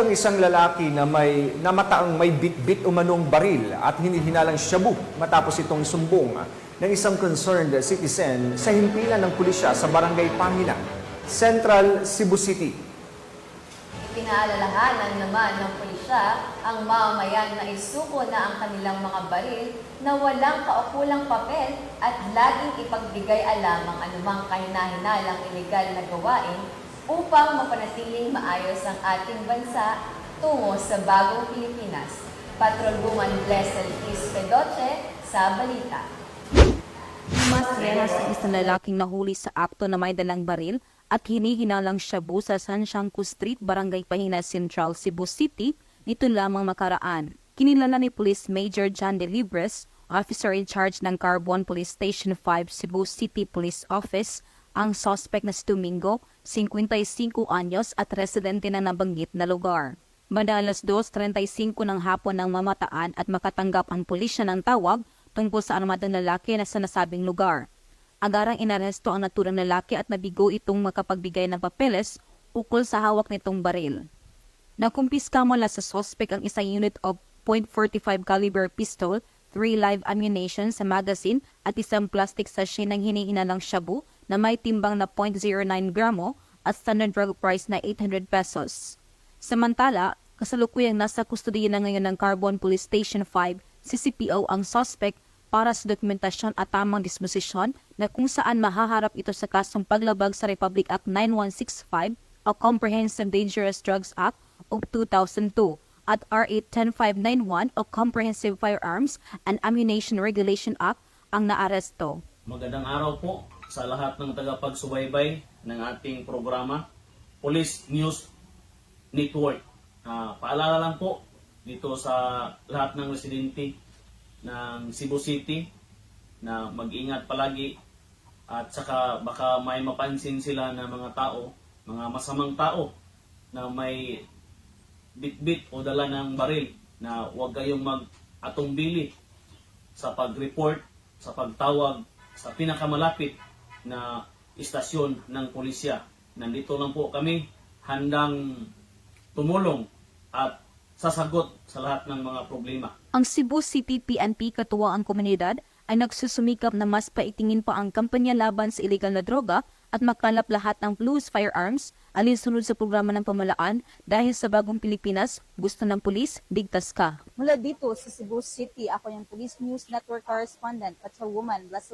Ang isang lalaki na may namataang may bit-bit umanong baril at hinihinalang shabu matapos itong sumbong ng isang concerned citizen sa himpilan ng pulisya sa barangay Pangina, Central Cebu City. Pinaalalahanan naman ng pulisya ang mamamayan na isuko na ang kanilang mga baril na walang kaukulang papel at laging ipagbigay alam ang anumang kahina-hinalang illegal na gawain upang mapanatiling maayos ang ating bansa tungo sa bagong Pilipinas. Patrolwoman Blessed Is Pedoche sa Balita. Mas ang isang lalaking nahuli sa akto na may dalang baril at hinihinalang shabu sa San Shanku Street, Barangay Pahina Central, Cebu City, nito lamang makaraan. Kinilala ni Police Major John De Libres, officer in charge ng Carbon Police Station 5 Cebu City Police Office, ang suspect na si Domingo, 55 anyos at residente ng nabanggit na lugar. Madalas 2.35 ng hapon ng mamataan at makatanggap ang pulisya ng tawag tungkol sa armadong lalaki na sa nasabing lugar. Agarang inaresto ang naturang lalaki at nabigo itong makapagbigay ng papeles ukol sa hawak nitong baril. Nakumpiska mula sa suspect ang isang unit of .45 caliber pistol, 3 live ammunition sa magazine at isang plastic sachet ng hinihinalang shabu na may timbang na .09 gramo at standard drug price na 800 pesos. Samantala, kasalukuyang nasa kustudiya na ngayon ng Carbon Police Station 5, CCPO ang suspect para sa dokumentasyon at tamang disposisyon na kung saan mahaharap ito sa kasong paglabag sa Republic Act 9165 o Comprehensive Dangerous Drugs Act of 2002 at RA 10591 o Comprehensive Firearms and Ammunition Regulation Act ang naaresto. Magandang araw po sa lahat ng tagapagsubaybay ng ating programa Police News Network. Ah, paalala lang po dito sa lahat ng residente ng Cebu City na mag-ingat palagi at saka baka may mapansin sila na mga tao, mga masamang tao na may bit-bit o dala ng baril na huwag kayong mag-atong bili sa pag-report, sa pagtawag sa pinakamalapit na istasyon ng pulisya. Nandito lang po kami handang tumulong at sasagot sa lahat ng mga problema. Ang Cebu City PNP katuwang komunidad ay nagsusumikap na mas paitingin pa ang kampanya laban sa illegal na droga at makalap lahat ng loose firearms alinsunod sa programa ng pamalaan dahil sa bagong Pilipinas, gusto ng pulis, digtas ka. Mula dito sa Cebu City, ako yung Police News Network correspondent, Patrolwoman Blessed